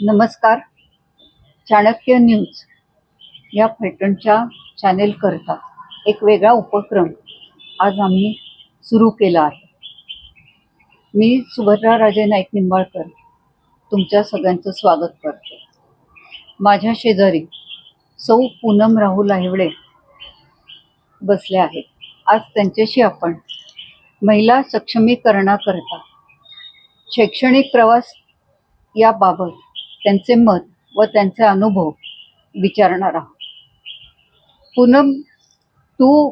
नमस्कार. चाणक्य न्यूज या फलटणच्या चॅनेलकरता एक वेगळा उपक्रम आज आम्ही सुरू केला आहे. मी सुभद्रा राजे नाईक निंबाळकर तुमच्या सगळ्यांचं स्वागत करते. माझ्या शेजारी सौ पूनम राहुल आहिवडे बसले आहेत. आज त्यांच्याशी आपण महिला सक्षमीकरणाकरता शैक्षणिक प्रवास याबाबत त्यांचे मत व त्यांचे अनुभव विचारणार आहोत. पूनम तू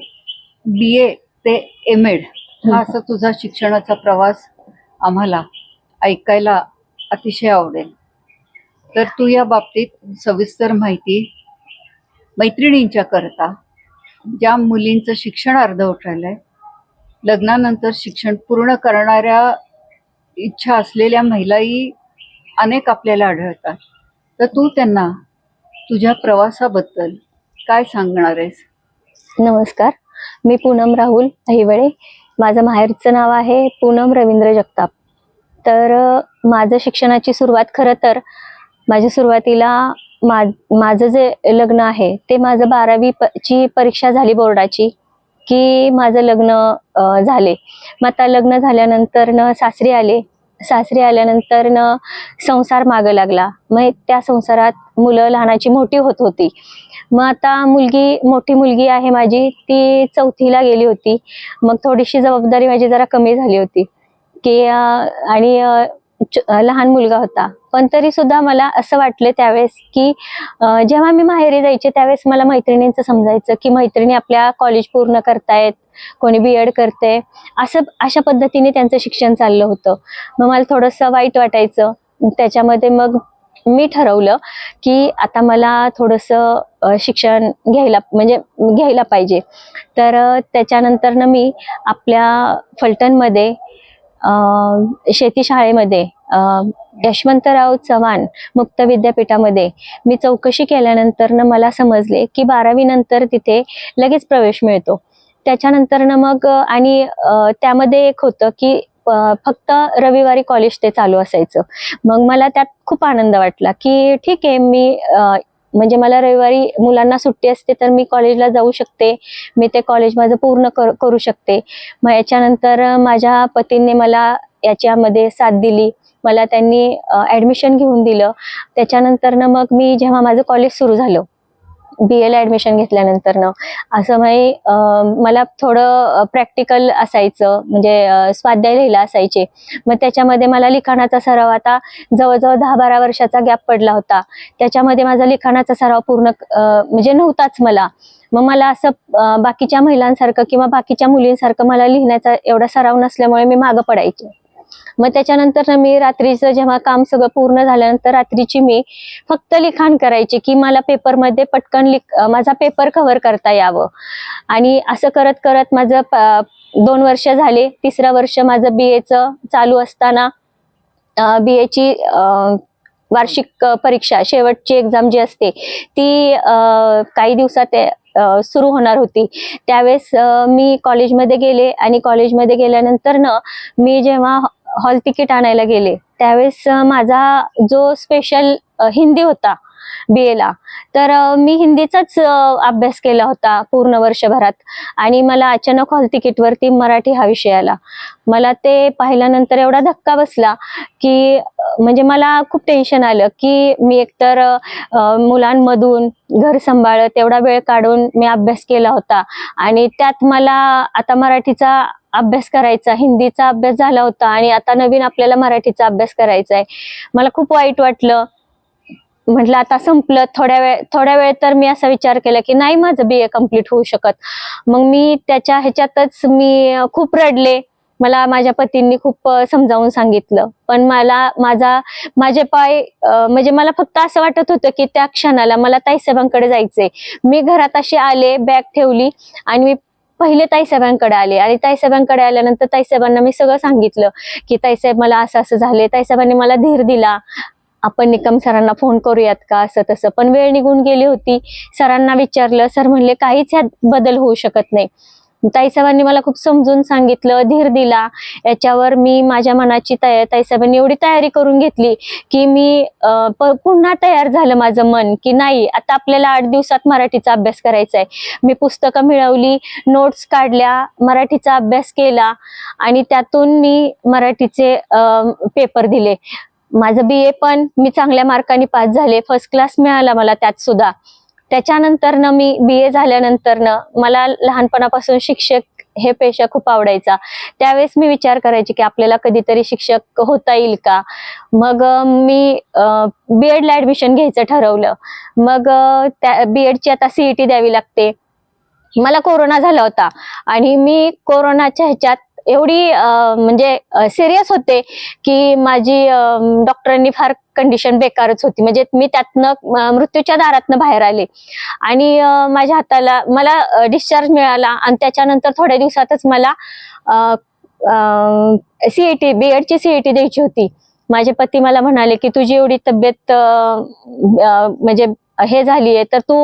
बी ए ते एम एड हा असा तुझा शिक्षणाचा प्रवास आम्हाला ऐकायला अतिशय आवडेल. तर तू या बाबतीत सविस्तर माहिती मैत्रिणींच्या करता ज्या मुलींचं शिक्षण अर्धवट आहे लग्नानंतर शिक्षण पूर्ण करणाऱ्या इच्छा असलेल्या महिलाही अनेक आपल्याला आढळतात. तर तू त्यांना तुझ्या प्रवासाबद्दल काय सांगणार आहेस? नमस्कार. मी पूनम राहुल हिवळे माझं माहेरचं नाव आहे पूनम रवींद्र जगताप. तर माझं शिक्षणाची सुरुवात खरं तर माझ्या सुरुवातीला मा माझं जे लग्न आहे ते माझं बारावी प ची परीक्षा झाली बोर्डाची की माझं लग्न झाले. मग आता लग्न झाल्यानंतर न सासरी आले. सासरी आल्यानंतर न संसार मागं लागला. मग त्या संसारात मुलं लहानाची मोठी होत होती. मग आता मुलगी मोठी मुलगी आहे माझी ती चौथीला गेली होती. मग थोडीशी जबाबदारी माझी जरा कमी झाली होती. की आणि लहान मुलगा होता. पण तरी सुद्धा मला असं वाटलं त्यावेळेस की जेव्हा मी माहेरी जायचे त्यावेळेस मला मैत्रिणींचं समजायचं की मैत्रिणी आपल्या कॉलेज पूर्ण करतायत कोणी बी एड करते. असं अशा पद्धतीने त्यांचं शिक्षण चाललं होतं. मग मला थोडंसं वाईट वाटायचं. त्याच्यामध्ये मग मी ठरवलं की आता मला थोडंसं शिक्षण घ्यायला म्हणजे घ्यायला पाहिजे. तर त्याच्यानंतर त्याच्यानंतरनं मी आपल्या फलटणमध्ये शेती शाळेमध्ये यशवंतराव चव्हाण मुक्त विद्यापीठामध्ये मी चौकशी केल्यानंतरनं मला समजले की बारावी नंतर तिथे लगेच प्रवेश मिळतो. त्याच्यानंतरनं मग आणि त्यामध्ये एक होतं की फक्त रविवारी कॉलेज ते चालू असायचं. मग मला त्यात खूप आनंद वाटला की ठीक आहे मी म्हणजे मला रविवारी मुलांना सुट्टी असते तर मी कॉलेजला जाऊ शकते. मी ते कॉलेज माझं पूर्ण कर करू शकते. मग याच्यानंतर माझ्या पतींनी मला याच्यामध्ये साथ दिली. मला त्यांनी ॲडमिशन घेऊन दिलं. त्याच्यानंतरनं मग मी जेव्हा माझं कॉलेज सुरू झालं बी एला ॲडमिशन घेतल्यानंतरनं. असं म्हणजे मला थोडं प्रॅक्टिकल असायचं म्हणजे स्वाध्याय लिहिला असायचे. मग त्याच्यामध्ये मला लिखाणाचा सराव आता जवळजवळ दहा बारा वर्षाचा गॅप पडला होता. त्याच्यामध्ये माझा लिखाणाचा सराव पूर्ण म्हणजे नव्हताच मला. मग मला असं बाकीच्या महिलांसारखं किंवा बाकीच्या मुलींसारखं मला लिहिण्याचा एवढा सराव नसल्यामुळे मी मागं पडायचे. मग त्याच्यानंतर मी रात्रीचं जेव्हा काम सगळं पूर्ण झाल्यानंतर रात्रीची मी फक्त लिखाण करायची की मला पेपरमध्ये पटकन लिख माझा पेपर कव्हर करता यावं. आणि असं करत करत माझं दोन वर्ष झाले. तिसरं वर्ष माझं बी एचं चालू असताना बी एची वार्षिक परीक्षा शेवटची एक्झाम जी असते ती काही दिवसात सुरू होणार होती. त्यावेळेस मी कॉलेजमध्ये गेले आणि कॉलेजमध्ये गेल्यानंतर न मी जेव्हा हॉल तिकीट आणायला गेले. त्यावेळेस माझा जो स्पेशल हिंदी होता बी एला तर मी हिंदीचाच अभ्यास केला होता पूर्ण वर्षभरात. आणि मला अचानक हॉल तिकीटवरती मराठी हा विषय आला. मला ते पाहिल्यानंतर एवढा धक्का बसला की म्हणजे मला खूप टेन्शन आलं की मी एकतर मुलांमधून घर सांभाळत एवढा वेळ काढून मी अभ्यास केला होता. आणि त्यात मला आता मराठीचा अभ्यास करायचा हिंदीचा अभ्यास झाला होता आणि आता नवीन आपल्याला मराठीचा अभ्यास करायचा आहे मला खूप वाईट वाटलं. म्हटलं आता संपलं थोड्या वेळ थोड्या वेळ तर मी असा विचार केला की नाही माझं बी ए कंप्लीट होऊ शकत. मग मी त्याच्या ह्याच्यातच मी खूप रडले. मला माझ्या पतींनी खूप समजावून सांगितलं. पण मला माझा माझे पाय म्हणजे मला फक्त असं वाटत होतं की त्या क्षणाला मला ताईसाहेबांकडे जायचंय. मी घरात अशी आले बॅग ठेवली आणि मी पहिले ताईसाहेबांकडे आले. आणि ताईसाहेबांकडे आल्यानंतर ताईसाहेबांना मी सगळं सांगितलं की ताईसाहेब मला असं असं झाले ताईसाहेबांनी मला धीर दिला. आपण निकम सरांना फोन करूयात का? असं तसं. पण वेळ निघून गेली होती. सरांना विचारलं. सर म्हणले काहीच ह्यात बदल होऊ शकत नाही. ताईसाहेबांनी मला खूप समजून सांगितलं धीर दिला. याच्यावर मी माझ्या मनाची तयारी ताईसाहेबांनी एवढी तयारी करून घेतली की मी प- पुन्हा तयार झालं माझं मन की नाही आता आपल्याला आठ दिवसात मराठीचा अभ्यास करायचा आहे. मी पुस्तकं मिळवली नोट्स काढल्या मराठीचा अभ्यास केला आणि त्यातून मी मराठीचे पेपर दिले. माझं बी ए पण मी चांगल्या मार्काने पास झाले. फर्स्ट क्लास मिळाला मला त्यात सुद्धा. त्याच्यानंतर न मी बी ए झाल्यानंतर न मला लहानपणापासून शिक्षक हे पेशा खूप आवडायचा. त्यावेळेस मी विचार करायची की आपल्याला कधीतरी शिक्षक होता येईल का? मग मी बी एडला ऍडमिशन घ्यायचं ठरवलं. मग त्या बी एडची आता सीईटी द्यावी लागते. मला कोरोना झाला होता आणि मी कोरोनाच्या ह्याच्यात एवढी म्हणजे सिरियस होते की माझी डॉक्टरांनी फार कंडिशन बेकारच होती. म्हणजे मी त्यातनं मृत्यूच्या दारातनं बाहेर आले. आणि माझ्या हाताला मला डिस्चार्ज मिळाला आणि त्याच्यानंतर थोड्या दिवसातच मला सीईटी बी एडची सीईटी द्यायची होती. माझे पती मला म्हणाले की तुझी एवढी तब्येत म्हणजे हे झालीये तर तू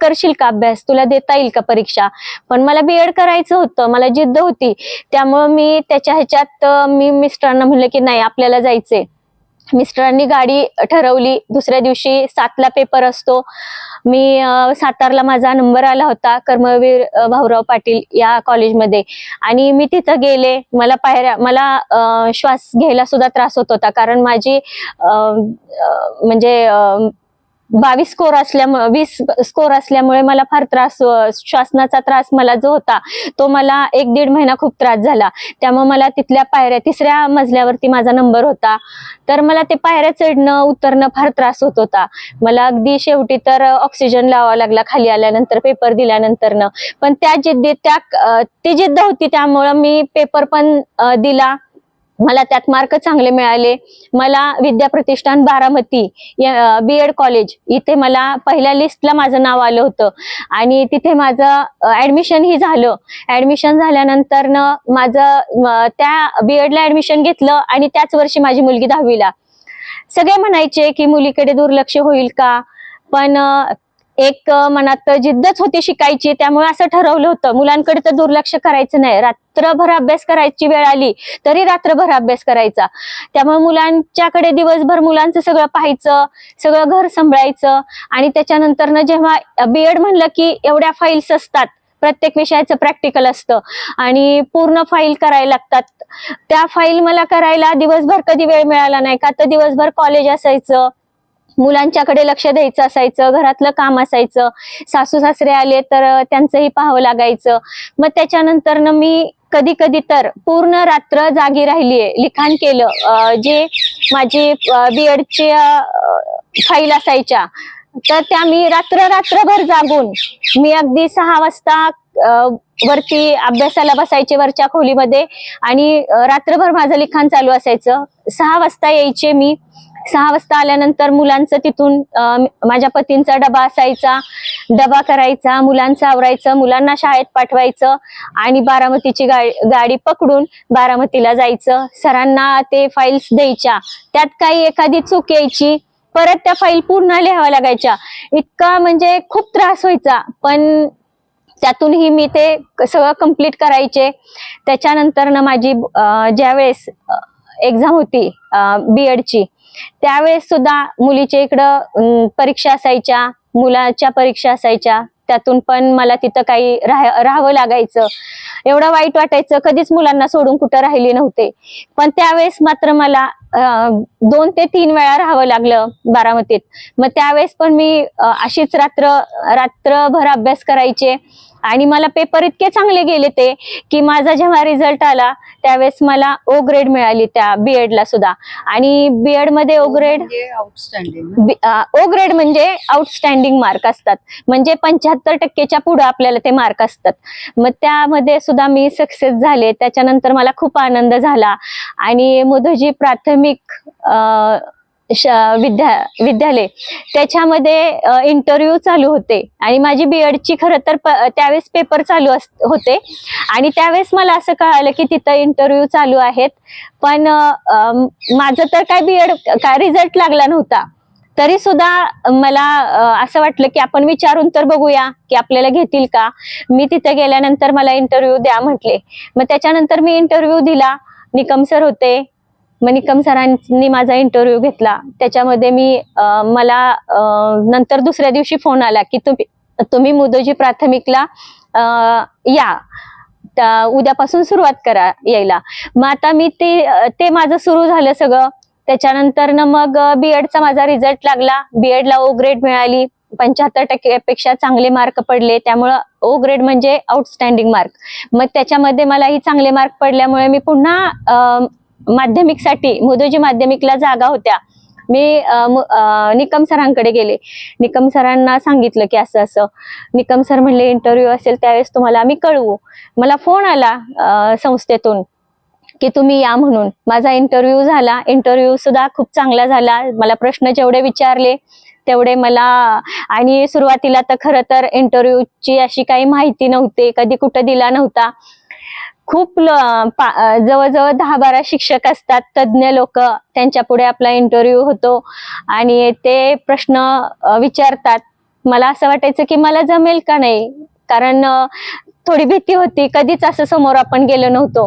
करशील का अभ्यास? तुला देता येईल का परीक्षा? पण मला बीएड करायचं होतं मला जिद्द होती. त्यामुळं मी त्याच्या ह्याच्यात मी मिस्टरांना म्हणलं की नाही आपल्याला जायचंय. मिस्टरांनी गाडी ठरवली दुसऱ्या दिवशी सातला पेपर असतो. मी सातारला माझा नंबर आला होता कर्मवीर भाऊराव पाटील या कॉलेजमध्ये. आणि मी तिथं गेले मला पायऱ्या मला श्वास घ्यायला सुद्धा त्रास होत होता. कारण माझी म्हणजे बावीस स्कोर असल्यामुळे वीस स्कोर असल्यामुळे मला फार त्रास श्वासनाचा त्रास मला जो होता तो मला एक दीड महिना खूप त्रास झाला. त्यामुळे मला तिथल्या पायऱ्या तिसऱ्या मजल्यावरती माझा नंबर होता. तर मला ते पायऱ्या चढणं उतरणं फार त्रास होत होता. मला अगदी शेवटी तर ऑक्सिजन लावावा लागला खाली आल्यानंतर पेपर दिल्यानंतरनं. पण त्या जिद्दीत त्या ती जिद्द होती त्यामुळं मी पेपर पण दिला. मला त्यात मार्क चांगले मिळाले. मला Vidya Pratishthan Baramati B Ed college इथे मला पहिल्या लिस्टला माझं नाव आलं होतं. आणि तिथे माझं ऍडमिशनही झालं. ऍडमिशन झाल्यानंतर न माझं त्या बी एडला ऍडमिशन घेतलं आणि त्याच वर्षी माझी मुलगी दहावीला. सगळे म्हणायचे की मुलीकडे दुर्लक्ष होईल का? पण एक मनात जिद्दच होती शिकायची त्यामुळे असं ठरवलं होतं. मुलांकडे तर दुर्लक्ष करायचं नाही. रात्रभर अभ्यास करायची वेळ आली तरी रात्रभर अभ्यास करायचा. त्यामुळे मुलांच्याकडे दिवसभर मुलांचं सगळं पाहायचं सगळं घर सांभाळायचं आणि त्याच्यानंतर जेव्हा बीएड म्हणलं की एवढ्या फाईल्स असतात प्रत्येक विषयाचं प्रॅक्टिकल असतं आणि पूर्ण फाईल करायला लागतात. त्या फाईल मला करायला दिवसभर कधी वेळ मिळाला नाही का? तर दिवसभर कॉलेज असायचं मुलांच्याकडे लक्ष द्यायचं असायचं घरातलं काम असायचं. सासू सासरे आले तर त्यांचंही पाहावं लागायचं. मग त्याच्यानंतर न मी कधी कधी तर पूर्ण रात्र जागी राहिलीये. लिखाण केलं. जे माझी बी एडची फाईल असायच्या तर त्या मी रात्र रात्रभर जागून मी अगदी सहा वाजता वरती अभ्यासाला बसायचे वरच्या खोलीमध्ये आणि रात्रभर माझं लिखाण चालू असायचं. सहा वाजता यायचे मी सहा वाजता आल्यानंतर मुलांचं तिथून माझ्या पतींचा डबा असायचा. डबा करायचा मुलांचं आवरायचं मुलांना शाळेत पाठवायचं आणि बारामतीची गाडी गाडी पकडून बारामतीला जायचं. सरांना ते फाईल्स द्यायच्या. त्यात काही एखादी चूक यायची परत त्या फाईल पूर्ण लिहाव्या लागायच्या. इतका म्हणजे खूप त्रास व्हायचा. पण त्यातूनही मी ते सगळं कंप्लीट करायचे. त्याच्यानंतर ना माझी ज्यावेळेस एक्झाम होती बी एडची त्यावेळेस सुद्धा मुलीच्या इकडं परीक्षा असायच्या मुलाच्या परीक्षा असायच्या. त्यातून पण मला तिथं काही राह राहावं लागायचं. एवढं वाईट वाटायचं. कधीच मुलांना सोडून कुठं राहिले नव्हते. पण त्यावेळेस मात्र मला दोन ते तीन वेळा राहावं लागलं बारामतीत. मग त्यावेळेस पण मी अशीच रात्र रात्रभर अभ्यास करायचे. आणि मला पेपर इतके चांगले गेले ते की माझा जेव्हा रिझल्ट आला त्यावेळेस मला ओ ग्रेड मिळाली त्या B.Ed ला सुद्धा. आणि B.Ed मध्ये O grade outstanding O grade म्हणजे आउटस्टँडिंग मार्क असतात. म्हणजे पंच्याहत्तर टक्केच्या पुढे आपल्याला ते मार्क असतात. मग त्यामध्ये सुद्धा मी सक्सेस झाले. त्याच्यानंतर मला खूप आनंद झाला. आणि मुदोजी प्राथमिक विद्या विद्यालय. त्याच्यामध्ये इंटरव्ह्यू चालू होते. आणि माझी बीएडची खरं तर प- त्यावेळेस पेपर चालू अस होते. आणि त्यावेळेस मला असं कळालं की तिथं इंटरव्ह्यू चालू आहेत. पण माझं तर काय बीएड काय रिझल्ट लागला नव्हता. तरी सुद्धा मला असं वाटलं की आपण विचारून तर बघूया की आपल्याला घेतील का. मी तिथे गेल्यानंतर मला इंटरव्ह्यू द्या म्हटले. मग त्याच्यानंतर मी इंटरव्ह्यू दिला. निकम सर होते. मग निकम सरांनी माझा इंटरव्ह्यू घेतला. त्याच्यामध्ये मी मला नंतर दुसऱ्या दिवशी फोन आला की तुम्ही तुम्ही मुदोजी प्राथमिकला या. उद्यापासून सुरुवात करा यायला. मग आता मी ते ते माझं सुरू झालं सगळं. त्याच्यानंतर ना मग बीएडचा माझा रिझल्ट लागला. बीएडला ओ ग्रेड मिळाली. पंच्याहत्तर टक्केपेक्षा चांगले मार्क पडले. त्यामुळं ओ ग्रेड म्हणजे आउटस्टँडिंग मार्क मग त्याच्यामध्ये मलाही चांगले मार्क पडल्यामुळे मी पुन्हा माध्यमिकसाठी मुदोजी माध्यमिकला जागा होत्या. मी निकम सरांकडे गेले. निकम सरांना सांगितलं की असं असं. निकम सर म्हणले इंटरव्ह्यू असेल त्यावेळेस तुम्हाला आम्ही कळवू. मला फोन आला संस्थेतून की तुम्ही या म्हणून. माझा इंटरव्ह्यू झाला. इंटरव्ह्यू सुद्धा खूप चांगला झाला. मला प्रश्न जेवढे विचारले तेवढे मला आणि सुरुवातीला तर खरं तर इंटरव्ह्यूची अशी काही माहिती नव्हती. कधी कुठं दिला नव्हता. खूप जवळजवळ दहा बारा शिक्षक असतात तज्ज्ञ लोक त्यांच्या पुढे आपला इंटरव्ह्यू होतो आणि ते प्रश्न विचारतात. मला असं वाटायचं की मला जमेल का नाही? कारण थोडी भीती होती. कधीच असं समोर आपण गेलो नव्हतो.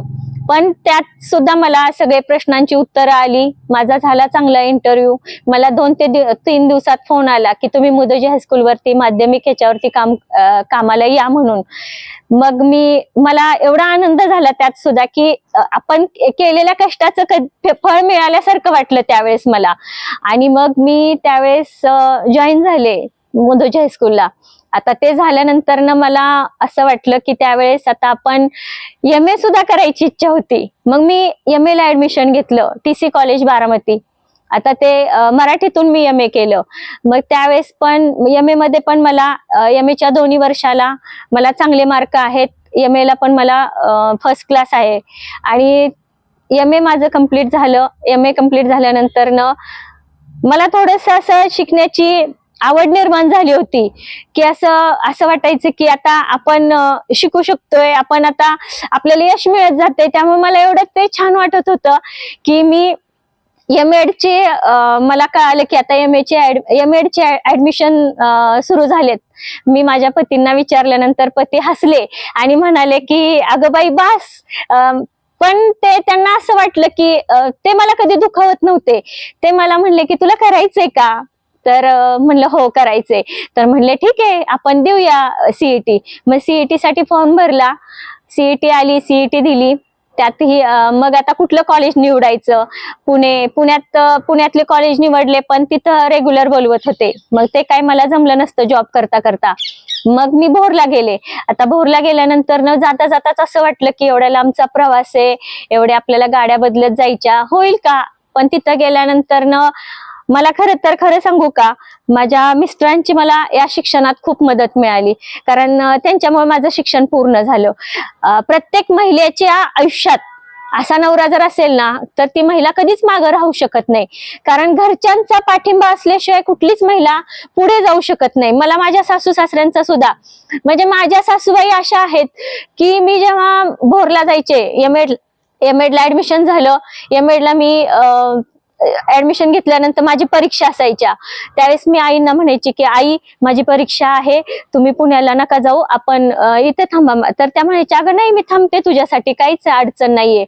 पण त्यात सुद्धा मला सगळे प्रश्नांची उत्तरं आली. माझा झाला चांगला इंटरव्ह्यू मला दोन ते तीन दिवसात फोन आला की तुम्ही मुदोजी हायस्कूलवरती माध्यमिक ह्याच्यावरती काम कामाला या म्हणून. मग मी मला एवढा आनंद झाला त्यात सुद्धा की आपण केलेल्या कष्टाचं क- फळ मिळाल्यासारखं वाटलं त्यावेळेस मला. आणि मग मी त्यावेळेस जॉईन झाले मुदोजी हायस्कूलला आता ते झाल्यानंतर ना मला असं वाटलं की त्यावेळेस आता आपण एम ए सुद्धा करायची इच्छा होती. मग मी एम ला ऍडमिशन घेतलं टी सी कॉलेज बारामती. आता ते मराठीतून मी एम ए केलं. मग त्यावेळेस पण एम ए मध्ये पण मला एम एच्या दोन्ही वर्षाला मला चांगले मार्क आहेत. एम ला पण मला फर्स्ट क्लास आहे. आणि एम ए माझं कंप्लीट झालं. एम ए कंप्लीट झाल्यानंतर न मला थोडस असं शिकण्याची आवड निर्माण झाली होती. की असं असं वाटायचं की आता आपण शिकू शकतोय आपण आता आपल्याला यश मिळत जाते त्यामुळे मला एवढं ते छान वाटत होतं की मी एम एडचे मला कळालं की आता एम एचे एम एडचे ऍडमिशन सुरू झालेत. मी माझ्या पतींना विचारल्यानंतर पती हसले आणि म्हणाले की अगं बाई बास. पण ते त्यांना असं वाटलं की ते मला कधी दुखावत नव्हते. ते मला म्हणले की तुला करायचंय का? तर म्हणलं हो करायचंय. तर म्हणले ठीक आहे आपण देऊया सीईटी मग सीईटी साठी फॉर्म भरला. सीईटी आली सीईटी दिली. त्यातही मग आता कुठलं कॉलेज निवडायचं? पुणे पुण्यात पुण्यातले कॉलेज निवडले पण तिथं रेग्युलर बोलवत होते. मग ते काय मला जमलं नसतं जॉब करता करता. मग मी भोरला गेले. आता भोरला गेल्यानंतर न जाता जाताच असं वाटलं की एवढ्या लांबचा प्रवास आहे. एवढ्या आपल्याला गाड्या बदलत जायच्या. होईल का? पण तिथं गेल्यानंतर न मला खरं तर खरं सांगू का माझ्या मिस्टरांची मला या शिक्षणात खूप मदत मिळाली. कारण त्यांच्यामुळे माझं शिक्षण पूर्ण झालं. प्रत्येक महिलेच्या आयुष्यात असा नवरा जर असेल ना तर ती महिला कधीच मागं राहू शकत नाही. कारण घरच्यांचा पाठिंबा असल्याशिवाय कुठलीच महिला पुढे जाऊ शकत नाही. मला माझ्या सासू सासऱ्यांचा सुद्धा म्हणजे माझ्या सासूबाई अशा आहेत की मी जेव्हा भोरला जायचे एम एड एम एडला ऍडमिशन झालं. एम एडला मी ऍडमिशन घेतल्यानंतर माझी परीक्षा असायच्या. त्यावेळेस मी आईंना म्हणायची की आई माझी परीक्षा आहे तुम्ही पुण्याला नका जाऊ आपण इथे थांबा. तर त्या म्हणायच्या अगं नाही मी थांबते तुझ्यासाठी काहीच अडचण नाहीये.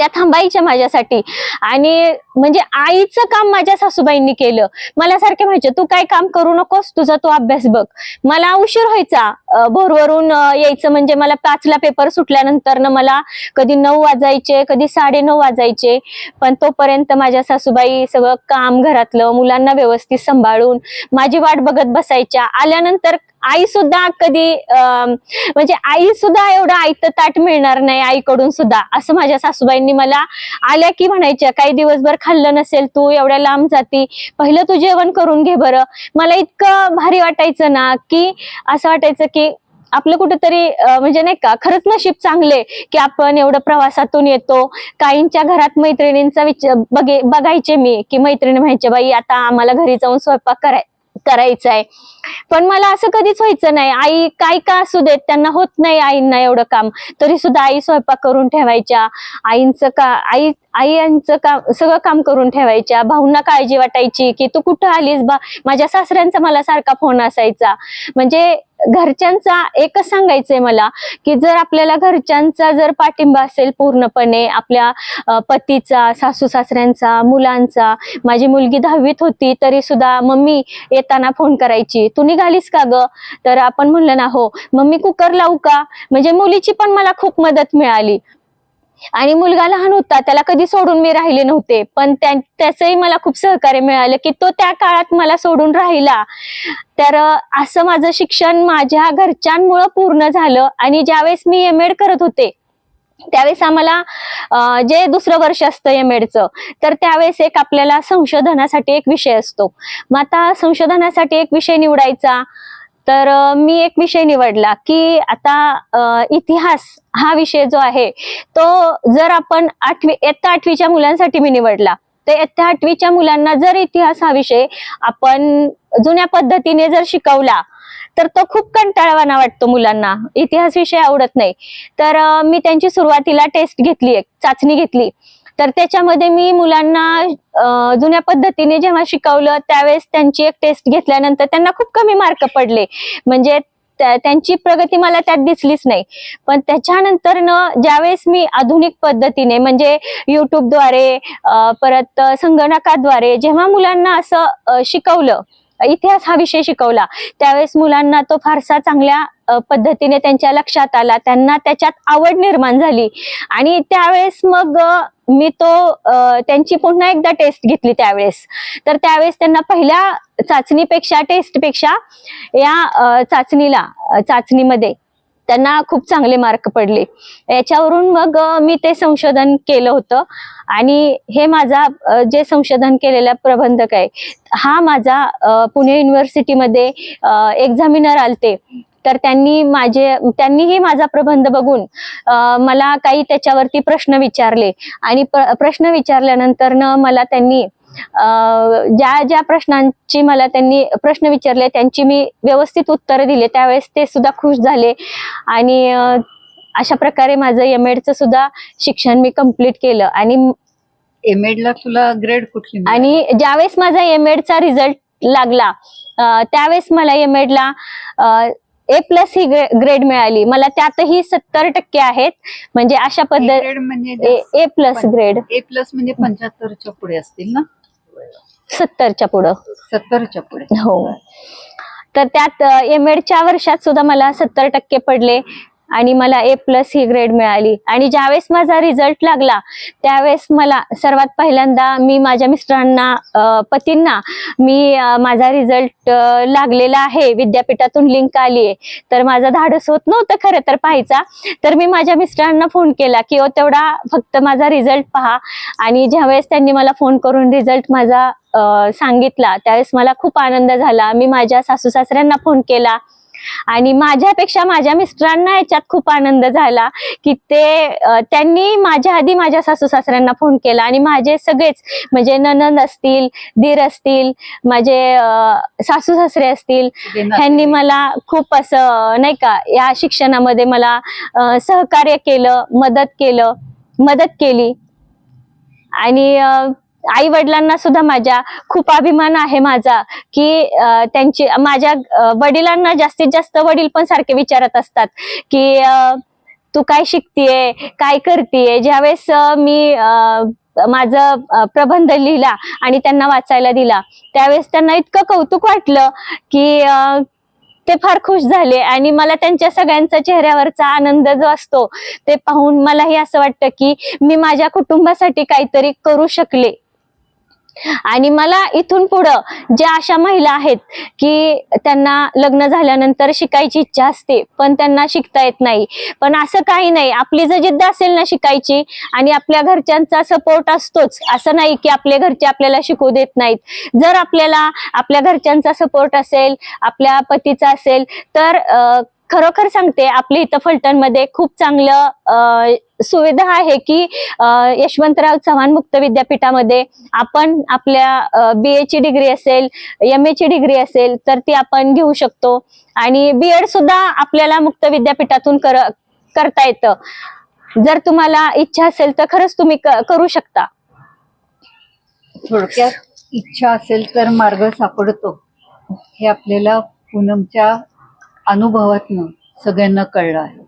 त्या थांबायच्या माझ्यासाठी. आणि म्हणजे आईचं काम माझ्या सासूबाईंनी केलं. मला सारखे म्हणायचे तू काय काम करू नकोस तुझा तू अभ्यास बघ. मला उशीर व्हायचा. भोरवरून यायचं म्हणजे मला पाचला पेपर सुटल्यानंतर ना मला कधी नऊ वाजायचे कधी साडे नऊ वाजायचे. पण तोपर्यंत माझ्या सासूबाई सगळं काम घरातलं मुलांना व्यवस्थित सांभाळून माझी वाट बघत बसायच्या. आल्यानंतर आई सुद्धा कधी म्हणजे आई सुद्धा एवढं आईत ताट मिळणार नाही आईकडून सुद्धा. असं माझ्या सासूबाईंनी मला आल्या की म्हणायच्या काही दिवसभर खाल्लं नसेल तू एवढ्या लांब जाती. पहिलं तू जेवण करून घे बरं. मला इतकं भारी वाटायचं ना की असं वाटायचं की आपलं कुठेतरी म्हणजे नाही का खरंच नशीब चांगले की आपण एवढं प्रवासातून येतो. काहींच्या घरात मैत्रिणींचा विचार बघे बघायचे मी की मैत्रिणी म्हणायचे बाई आता आम्हाला घरी जाऊन स्वयंपाक कराय करायचं आहे पण मला असं कधीच व्हायचं नाही. आई काय का असू देत? त्यांना होत नाही आईंना एवढं काम. तरी सुद्धा आई स्वयंपाक करून ठेवायच्या. आईंचं का आई आई यांचं काम सगळं काम करून ठेवायच्या. भाऊंना काळजी वाटायची की तू कुठं आलीस बा? माझ्या सासऱ्यांचा मला सारखा फोन असायचा. म्हणजे घरच्यांचा एकच सांगायचंय मला की जर आपल्याला घरच्यांचा जर पाठिंबा असेल पूर्णपणे आपल्या पतीचा सासू सासऱ्यांचा मुलांचा माझी मुलगी दहावीत होती तरी सुद्धा मम्मी येताना फोन करायची तू निघालीस का ग? तर आपण म्हणलं ना हो. मम्मी कुकर लावू का? म्हणजे मुलीची पण मला खूप मदत मिळाली. आणि मुलगा लहान होता त्याला कधी सोडून मी राहिले नव्हते. पण त्याचंही मला खूप सहकार्य मिळालं की तो त्या काळात मला सोडून राहिला. तर असं माझं शिक्षण माझ्या घरच्यांमुळं पूर्ण झालं आणि ज्यावेळेस मी एम एड करत होते त्यावेळेस आम्हाला जे दुसरं वर्ष असतं एम एडचं तर त्यावेळेस एक आपल्याला संशोधनासाठी एक विषय असतो. मग आता संशोधनासाठी एक विषय निवडायचा. तर मी एक विषय निवडला की आता इतिहास हा विषय जो आहे तो जर आपण आठवी इयत्ता आठवीच्या मुलांसाठी मी निवडला तर इयत्ता आठवीच्या मुलांना जर इतिहास हा विषय आपण जुन्या पद्धतीने जर शिकवला तर तो खूप कंटाळवाना वाटतो मुलांना. इतिहास विषय आवडत नाही. तर मी त्यांची सुरुवातीला टेस्ट घेतली एक चाचणी घेतली. तर त्याच्यामध्ये मी मुलांना जुन्या पद्धतीने जेव्हा शिकवलं त्यावेळेस त्यांची एक टेस्ट घेतल्यानंतर त्यांना खूप कमी मार्क पडले. म्हणजे त्यांची प्रगती मला त्यात दिसलीच नाही. पण त्याच्यानंतर न ज्यावेळेस मी आधुनिक पद्धतीने म्हणजे युट्यूबद्वारे परत संगणकाद्वारे जेव्हा मुलांना असं शिकवलं इतिहास हा विषय शिकवला. त्यावेळेस मुलांना तो फारसा चांगल्या पद्धतीने त्यांच्या लक्षात आला. त्यांना त्याच्यात आवड निर्माण झाली. आणि त्यावेळेस मग मी तो त्यांची पुन्हा एकदा टेस्ट घेतली त्यावेळेस. तर त्यावेळेस त्यांना पहिल्या चाचणीपेक्षा टेस्टपेक्षा या चाचणीला चाचणीमध्ये त्यांना खूप चांगले मार्क पडले. याच्यावरून मग मी ते संशोधन केलं होतं. आणि हे माझा जे संशोधन केलेला प्रबंधक आहे हा माझा पुणे युनिव्हर्सिटीमध्ये एक्झामिनर आलते. तर त्यांनी माझे त्यांनीही माझा प्रबंध बघून मला काही त्याच्यावरती प्रश्न विचारले. आणि प्र- प्रश्न विचारल्यानंतर मला त्यांनी ज्या ज्या प्रश्नांची मला त्यांनी प्रश्न विचारले त्यांची मी व्यवस्थित उत्तरं दिले त्यावेळेस ते सुद्धा खुश झाले. आणि अशा प्रकारे माझं एम एडचं सुद्धा शिक्षण मी कंप्लीट केलं. आणि एम ला तुला ग्रेड कुठली? आणि ज्यावेळेस माझा एम एडचा रिझल्ट लागला त्यावेळेस मला एम एडला ए प्लस ही ग्रेड मिळाली. मला त्यातही सत्तर टक्के आहेत. म्हणजे अशा पद्धत म्हणजे A plus grade A plus म्हणजे पंच्याहत्तरच्या पुढे असतील ना? सत्तरच्या पुढं. सत्तरच्या पुढे. हो. तर त्यात एम एडच्या वर्षात सुद्धा मला सत्तर टक्के पडले आणि मला ए प्लस ही ग्रेड मिळाली. आणि ज्यावेळेस माझा रिझल्ट लागला त्यावेळेस मला सर्वात पहिल्यांदा मी माझ्या मिस्टरांना पतींना मी माझा रिझल्ट लागलेला आहे. विद्यापीठातून लिंक आली आहे. तर माझा धाडस होत नव्हतं खरं तर पाहायचा. तर मी माझ्या मिस्टरांना फोन केला की ओ तेवढा फक्त माझा रिझल्ट पहा. आणि ज्यावेळेस त्यांनी मला फोन करून रिझल्ट माझा सांगितला. त्यावेळेस मला खूप आनंद झाला. मी माझ्या सासू सासऱ्यांना फोन केला. आणि माझ्यापेक्षा माझ्या मिस्टरांना याच्यात खूप आनंद झाला की ते त्यांनी माझ्या आधी माझ्या सासू सासऱ्यांना फोन केला. आणि माझे सगळेच म्हणजे ननंद असतील दीर असतील माझे सासू सासरे असतील ह्यांनी मला खूप असं नाही का या शिक्षणामध्ये मला सहकार्य केलं मदत केलं मदत केली. आणि आई वडिलांना सुद्धा माझ्या खूप अभिमान आहे माझा की त्यांची माझ्या वडिलांना जास्तीत जास्त वडील पण सारखे विचारत असतात की तू काय शिकतीये? काय करतीये? ज्यावेळेस मी अ, माझं प्रबंध लिहिला आणि त्यांना वाचायला दिला त्यावेळेस त्यांना इतकं कौतुक वाटलं की ते फार खुश झाले आणि मला त्यांच्या सगळ्यांचा चेहऱ्यावरचा आनंद जो असतो ते पाहून मलाही असं वाटतं की मी माझ्या कुटुंबासाठी काहीतरी करू शकले. आणि मला इथून पुढं ज्या अशा महिला आहेत की त्यांना लग्न झाल्यानंतर शिकायची इच्छा असते पण त्यांना शिकता येत नाही. पण असं काही नाही. आपली जर जिद्द असेल ना शिकायची आणि आपल्या घरच्यांचा सपोर्ट असतोच असं नाही की आपले घरचे आपल्याला शिकू देत नाहीत. जर आपल्याला आपल्या घरच्यांचा सपोर्ट असेल आपल्या पतीचा असेल तर खरोखर सांगते आपल्या इथं फलटणमध्ये खूप चांगलं सुविधा आहे की यशवंतराव चव्हाण मुक्त विद्यापीठामध्ये आपण आपल्या बी ची डिग्री असेल एम ची डिग्री असेल तर ती आपण घेऊ शकतो. आणि बी एड सुद्धा आपल्याला मुक्त विद्यापीठातून कर करता येतं. जर तुम्हाला इच्छा असेल तर खरंच तुम्ही करू शकता. थोडक्यात इच्छा असेल तर मार्ग सापडतो. हे आपल्याला पूनमच्या अनुभवातनं सगळ्यांना कळलं आहे.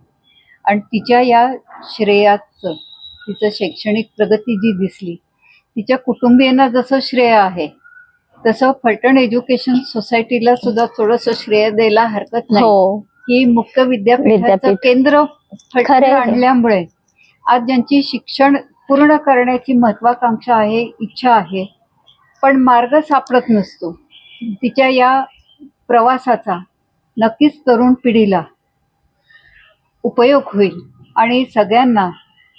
आणि तिच्या या श्रेयाचं तिचं शैक्षणिक प्रगती जी दिसली तिच्या कुटुंबियांना जसं श्रेय आहे तसं फलटण एज्युकेशन सोसायटीला सुद्धा थोडस श्रेय द्यायला हरकत नाही हो की मुक्त विद्यापीठाचं विद्यापीठ. केंद्र फलटण. आणल्यामुळे आज ज्यांची शिक्षण पूर्ण करण्याची महत्वाकांक्षा आहे इच्छा आहे पण मार्ग सापडत नसतो तिच्या या प्रवासाचा नक्कीच तरुण पिढीला उपयोग होईल आणि सगळ्यांना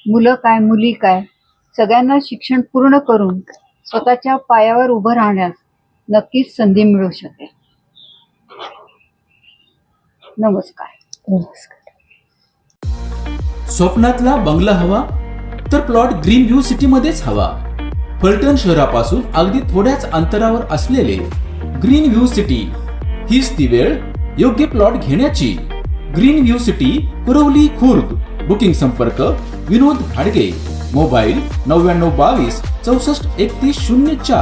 मुलं काय मुली काय सगळ्यांना शिक्षण पूर्ण करून स्वतःच्या पायावर उभं राहण्यास नक्कीच संधी मिळू शकेल. नमस्कार. स्वप्नातला बंगला हवा तर प्लॉट ग्रीन व्ह्यू सिटी मध्येच हवा. फलटण शहरापासून अगदी थोड्याच अंतरावर असलेले ग्रीन व्ह्यू सिटी हीच ती वेळ योग्य प्लॉट घेण्याची. Green view city Kurwali Khurd. Booking संपर्क विनोद भाडगे मोबाईल नव्याण्णव बावीस चौसष्ट एकतीस शून्य चार.